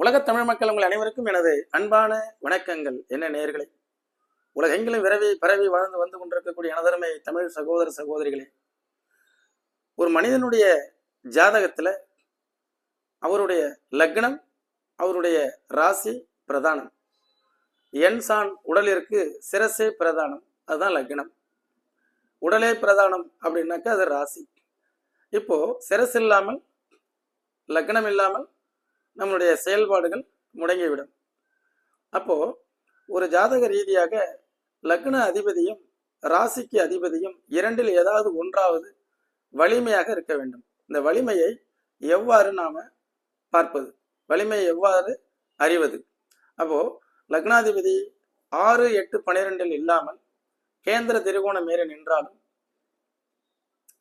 உலகத் தமிழ் மக்கள் உங்கள் அனைவருக்கும் எனது அன்பான வணக்கங்கள். என்ன நேர்களே உலகெங்கிலும் விரவி பரவி வாழ்ந்து வந்து கொண்டிருக்கக்கூடிய எனதருமை தமிழ் சகோதர சகோதரிகளே ஒரு மனிதனுடைய ஜாதகத்துல அவருடைய லக்னம் அவருடைய ராசி பிரதானம். என்சான் உடலிற்கு சிரசே பிரதானம் அதுதான் லக்னம். உடலே பிரதானம் அப்படின்னாக்கா அது ராசி. இப்போ சிரஸ் இல்லாமல் லக்னம் இல்லாமல் நம்மளுடைய செயல்பாடுகள் முடங்கிவிடும். அப்போ ஒரு ஜாதக ரீதியாக லக்ன அதிபதியும் ராசிக்கு அதிபதியும் இரண்டில் ஏதாவது ஒன்றாவது வலிமையாக இருக்க வேண்டும். இந்த வலிமையை எவ்வாறு நாம பார்ப்பது? வலிமையை எவ்வாறு அறிவது? அப்போ லக்னாதிபதி ஆறு எட்டு பனிரெண்டில் இல்லாமல் கேந்திர திரிகோணம் மேலே நின்றாலும்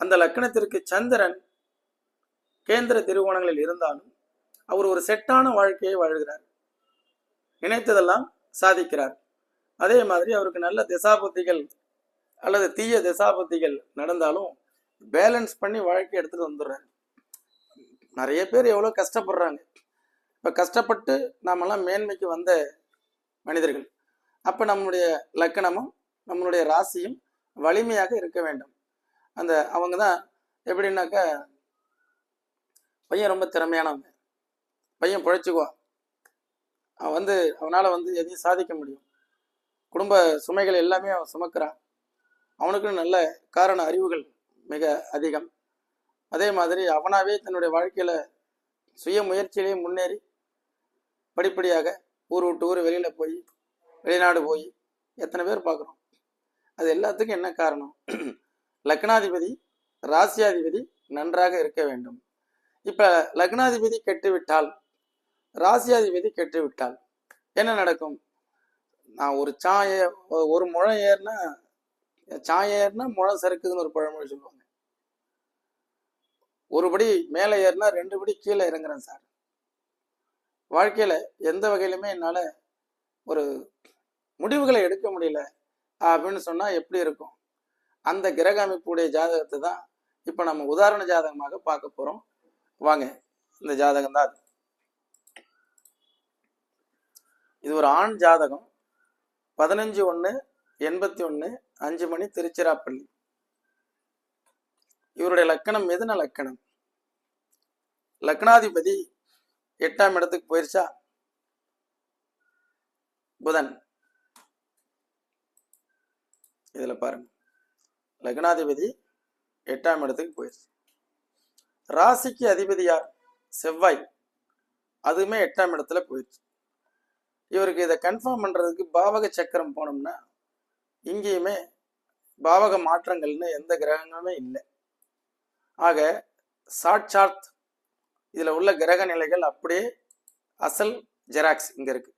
அந்த லக்னத்திற்கு சந்திரன் கேந்திர திருவோணங்களில் இருந்தாலும் அவர் ஒரு செட்டான வாழ்க்கையை வாழ்கிறார். நினைத்ததெல்லாம் சாதிக்கிறார். அதே மாதிரி அவருக்கு நல்ல திசாபுத்திகள் அல்லது தீய திசாபுத்திகள் நடந்தாலும் பேலன்ஸ் பண்ணி வாழ்க்கை எடுத்துட்டு வந்துடுறாரு. நிறைய பேர் எவ்வளோ கஷ்டப்படுறாங்க. இப்போ கஷ்டப்பட்டு நாமெல்லாம் மேன்மைக்கு வந்த மனிதர்கள். அப்போ நம்மளுடைய லக்கணமும் நம்மளுடைய ராசியும் வலிமையாக இருக்க வேண்டும். அந்த அவங்க தான் எப்படின்னாக்கா பையன் ரொம்ப திறமையானவங்க. பையன் பிழைச்சிக்குவான். அவன் வந்து அவனால் வந்து எதையும் சாதிக்க முடியும். குடும்ப சுமைகள் எல்லாமே அவன் சுமக்கிறான். அவனுக்குன்னு நல்ல காரண அறிவுகள் மிக அதிகம். அதே மாதிரி அவனாவே தன்னுடைய வாழ்க்கையில் சுய முயற்சியிலேயே முன்னேறி படிப்படியாக ஊர் விட்டு ஊர் வெளியில் போய் வெளிநாடு போய் எத்தனை பேர் பார்க்குறோம். அது எல்லாத்துக்கும் என்ன காரணம்? லக்னாதிபதி ராசியாதிபதி நன்றாக இருக்க வேண்டும். இப்போ லக்னாதிபதி கெட்டுவிட்டால் ராசியாதிபதி கெட்டுவிட்டால் என்ன நடக்கும்? நான் ஒரு சாய ஒரு முழம் ஏறினா சாயம் ஏறினா முழம் சறுக்குதுன்னு ஒரு பழமொழி சொல்லுவாங்க. ஒரு படி மேலே ஏறினா ரெண்டு படி கீழே இறங்குறேன் சார். வாழ்க்கையில எந்த வகையிலுமே என்னால ஒரு முடிவுகளை எடுக்க முடியல அப்படின்னு சொன்னா எப்படி இருக்கும்? அந்த கிரக அமைப்புடைய ஜாதகத்தை தான் இப்போ நம்ம உதாரண ஜாதகமாக பார்க்க போறோம். வாங்க இந்த ஜாதகம் தான் அது. இது ஒரு ஆண் ஜாதகம். பதினஞ்சு ஒன்று எண்பத்தி ஒன்று அஞ்சு மணி திருச்சிராப்பள்ளி. இவருடைய லக்கணம் எதுன லக்கணம். லக்னாதிபதி எட்டாம் இடத்துக்கு போயிருச்சா? புதன். இதில் பாருங்க. லக்னாதிபதி எட்டாம் இடத்துக்கு போயிருச்சு. ராசிக்கு அதிபதி யார்? செவ்வாய். அதுவுமே எட்டாம் இடத்துல போயிடுச்சு இவருக்கு இதை கன்ஃபார்ம் பண்ணுறதுக்கு பாவக சக்கரம் போனோம்னா இங்கேயுமே பாவக மாற்றங்கள்னு எந்த கிரகங்களுமே இல்லை. ஆக சாட்சாத் இதில் உள்ள கிரக நிலைகள் அப்படியே அசல் ஜெராக்ஸ் இங்கே இருக்கு.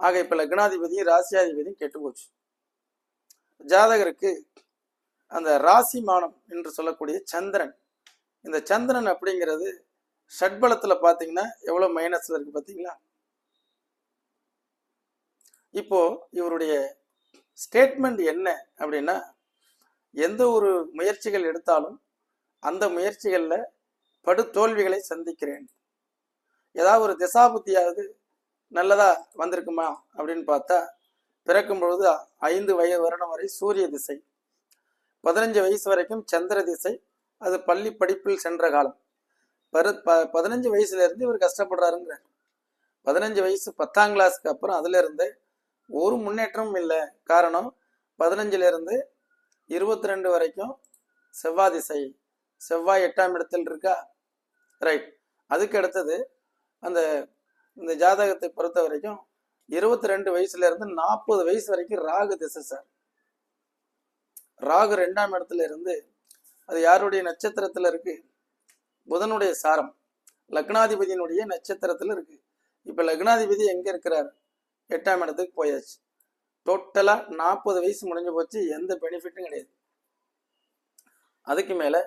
ஆக இப்போ லக்னாதிபதியும் ராசியாதிபதியும் கெட்டு போச்சு. ஜாதகருக்கு அந்த ராசி மானம் என்று சொல்லக்கூடிய சந்திரன் இந்த சந்திரன் அப்படிங்கிறது ஷட்பலத்தில் பார்த்தீங்கன்னா எவ்வளோ மைனஸில் இருக்குது பார்த்தீங்களா? இப்போ இவருடைய ஸ்டேட்மெண்ட் என்ன அப்படின்னா எந்த ஒரு முயற்சிகள் எடுத்தாலும் அந்த முயற்சிகளில் படு தோல்விகளை சந்திக்கிறேன். ஏதாவது ஒரு திசாபுத்தியாவது நல்லதா வந்திருக்குமா அப்படின்னு பார்த்தா பிறக்கும் பொழுது ஐந்து வயது வருடம் வரை சூரிய திசை பதினஞ்சு வயசு வரைக்கும் சந்திர திசை அது பள்ளி படிப்பில் சென்ற காலம். பரு ப பதினஞ்சு வயசுல இருந்து இவர் கஷ்டப்படுறாருங்கிறார். பதினஞ்சு வயசு பத்தாம் கிளாஸ்க்கு அப்புறம் அதுல ஒரு முன்னேற்றமும் இல்லை. காரணம் பதினஞ்சுல இருந்து இருபத்தி ரெண்டு வரைக்கும் செவ்வாய் திசை. செவ்வாய் எட்டாம் இடத்தில் இருக்கா? ரைட் அதுக்கு அடுத்தது அந்த இந்த ஜாதகத்தை பொறுத்த வரைக்கும் இருபத்தி ரெண்டு வயசுல இருந்து நாற்பது வயசு வரைக்கும் ராகு திசை சார் ராகு ரெண்டாம் இடத்துல இருந்து அது யாருடைய நட்சத்திரத்துல இருக்கு? புதனுடைய சாரம். லக்னாதிபதியினுடைய நட்சத்திரத்துல இருக்கு. இப்ப லக்னாதிபதி எங்க இருக்கிறார்? எட்டாம் இடத்துக்கு போயாச்சு. டோட்டலாக நாற்பது வயசு முடிஞ்சு போச்சு. எந்த பெனிஃபிட்டும் கிடையாது. அதுக்கு மேலே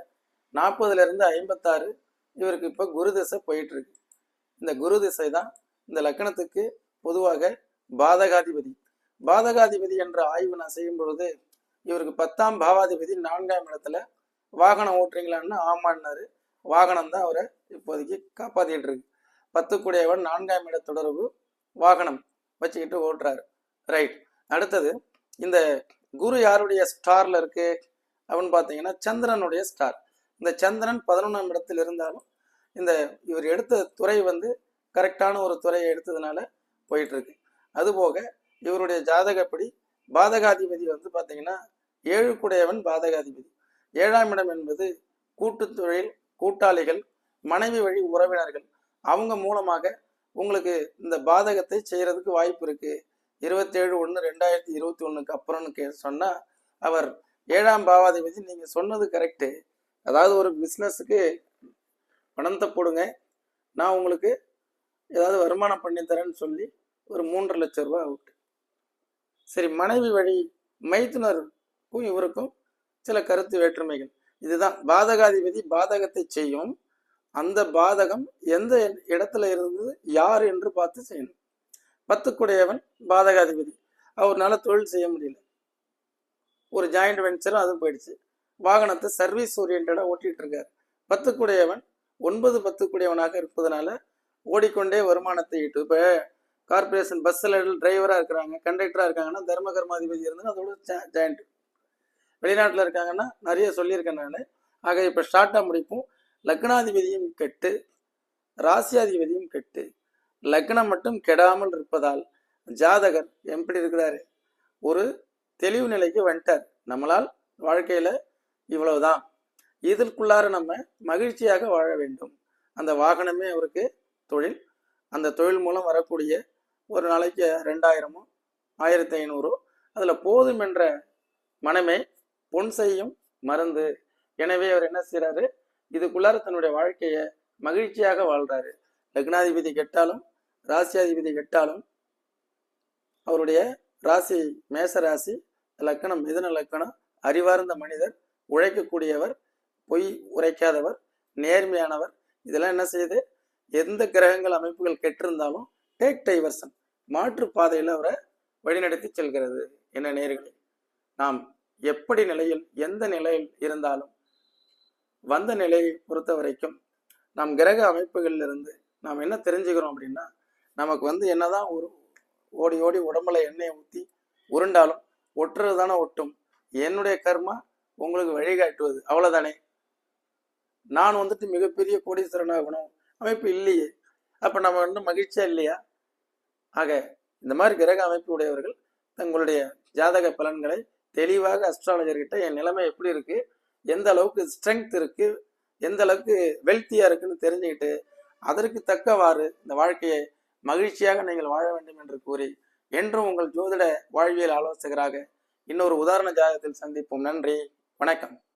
நாற்பதுலேருந்து ஐம்பத்தாறு இவருக்கு இப்போ குரு திசை போயிட்டுருக்கு இந்த குரு திசை தான் இந்த லக்கணத்துக்கு பொதுவாக பாதகாதிபதி. பாதகாதிபதி என்ற ஆய்வு நான் செய்யும் பொழுது இவருக்கு பத்தாம் பாவாதிபதி நான்காம் இடத்துல வாகனம் ஓட்டுறீங்களான்னு ஆமான்னாரு. வாகனம் தான் அவரை இப்போதைக்கு காப்பாற்றிட்டு இருக்கு. பத்துக்குடையவன் நான்காம் இட தொடர்பு வாகனம். வச்சுக்கிட்டு ஓட்டுறாரு. ரைட் அடுத்தது இந்த குரு யாருடைய ஸ்டார்ல இருக்கு? அப்படின்னு பார்த்தீங்கன்னா சந்திரனுடைய ஸ்டார் இந்த சந்திரன் பதினொன்றாம் இடத்தில் இருந்தாலும் இந்த இவர் எடுத்த துறை வந்து கரெக்டான ஒரு துறையை எடுத்ததுனால போயிட்டு இருக்கு அதுபோக இவருடைய ஜாதகப்படி பாதகாதிபதி வந்து பார்த்தீங்கன்னா ஏழு குடையவன் பாதகாதிபதி. ஏழாம் இடம் என்பது கூட்டுத் தொழில் கூட்டாளிகள் மனைவி வழி உறவினர்கள். அவங்க மூலமாக உங்களுக்கு இந்த பாதகத்தை செய்யறதுக்கு வாய்ப்பு இருக்கு. இருபத்தேழு ஒன்று ரெண்டாயிரத்தி இருபத்தி ஒன்றுக்கு அப்புறம்னு கே சொன்னால் அவர் ஏழாம் பாவாதிபதி. நீங்கள் சொன்னது கரெக்டு அதாவது ஒரு பிஸ்னஸுக்கு பணத்தை போடுங்க. நான் உங்களுக்கு ஏதாவது வருமானம் பண்ணி தரேன்னு சொல்லி ஒரு மூன்று லட்சம் ரூபா அவுட்டு. சரி மனைவி வழி மைத்துனருக்கும் இவருக்கும் சில கருத்து வேற்றுமைகள். இதுதான். பாதகாதிபதி பாதகத்தை செய்யும் அந்த பாதகம் எந்த இடத்துல இருந்தது யார் என்று பார்த்து செய்யணும். பத்துக்குடையவன் பாதகாதிபதி. அவர்னால தொழில் செய்ய முடியல. ஒரு ஜாயிண்ட் வெஞ்சரும் அதுவும் போயிடுச்சு. வாகனத்தை சர்வீஸ் ஓரியன்டாக ஓட்டிட்டு இருக்கார். பத்துக்குடையவன் ஒன்பது பத்துக்குடையவனாக இருப்பதனால ஓடிக்கொண்டே வருமானத்தை ஈட்டு. இப்போ கார்பரேஷன் பஸ்ஸில் டிரைவராக இருக்கிறாங்க கண்டக்டராக இருக்காங்கன்னா தர்ம கர்மாதிபதி இருந்து அதோட ஜாயிண்ட் வெளிநாட்டில் இருக்காங்கன்னா நிறைய சொல்லியிருக்கேன் நான். ஆக இப்போ ஷார்ட்டாக முடிப்போம். லக்னாதிபதியும் கெட்டு ராசியாதிபதியும் கெட்டு. லக்னம் மட்டும் கெடாமல் இருப்பதால் ஜாதகர் எப்படி இருக்கிறாரு? ஒரு தெளிவு நிலைக்கு வந்துட்டார். நம்மளால் வாழ்க்கையில இவ்வளவுதான். இதற்குள்ளார நம்ம மகிழ்ச்சியாக வாழ வேண்டும். அந்த வாகனமே அவருக்கு தொழில். அந்த தொழில் மூலம் வரக்கூடிய ஒரு நாளைக்கு ரெண்டாயிரமோ ஆயிரத்தி ஐநூறோ அதில் போதும் என்ற மனமே பொன் செய்யும் மருந்து. எனவே அவர் என்ன செய்கிறாரு இதுக்குள்ளார தன்னுடைய வாழ்க்கையை மகிழ்ச்சியாக வாழ்றாரு. லக்னாதிபதி கெட்டாலும் ராசியாதிபதி கெட்டாலும் அவருடைய ராசி மேச ராசி லக்கணம் மிதன லக்கணம் அறிவார்ந்த மனிதர் உழைக்கக்கூடியவர் பொய் உரைக்காதவர் நேர்மையானவர் இதெல்லாம் என்ன செய்யுது? எந்த கிரகங்கள் அமைப்புகள் கெட்டிருந்தாலும் டேக் டைவர்சன் மாற்று பாதையில் அவரை வழிநடத்தி செல்கிறது. என்ன நேர்களை நாம் எப்படி நிலையில் எந்த நிலையில் இருந்தாலும் வந்த நிலையை பொறுத்த வரைக்கும் நம் கிரக அமைப்புகளிலிருந்து நாம் என்ன தெரிஞ்சுக்கிறோம் அப்படின்னா நமக்கு வந்து என்னதான் ஒரு ஓடி ஓடி உடம்புல எண்ணெயை ஊற்றி உருண்டாலும் ஒட்டுறது தானே ஒட்டும். என்னுடைய கர்மா உங்களுக்கு வழிகாட்டுவது. அவ்வளோதானே நான் வந்துட்டு மிகப்பெரிய கோடீஸ்வரன் ஆகணும் அமைப்பு இல்லையே. அப்போ நம்ம வந்து மகிழ்ச்சியா இல்லையா? ஆக இந்த மாதிரி கிரக அமைப்பு உடையவர்கள் தங்களுடைய ஜாதக பலன்களை தெளிவாக அஸ்ட்ராலஜர்கிட்ட என் நிலைமை எப்படி இருக்குது எந்த அளவுக்கு ஸ்ட்ரென்த் இருக்கு எந்த அளவுக்கு வெல்த்தியா இருக்குன்னு தெரிஞ்சுக்கிட்டு அதற்கு தக்கவாறு இந்த வாழ்க்கையை மகிழ்ச்சியாக நீங்கள் வாழ வேண்டும் என்று கூறி என்றும் உங்கள் ஜோதிட வாழ்வியல் ஆலோசகராக இன்னொரு உதாரண ஜாதகத்தில் சந்திப்போம். நன்றி. வணக்கம்.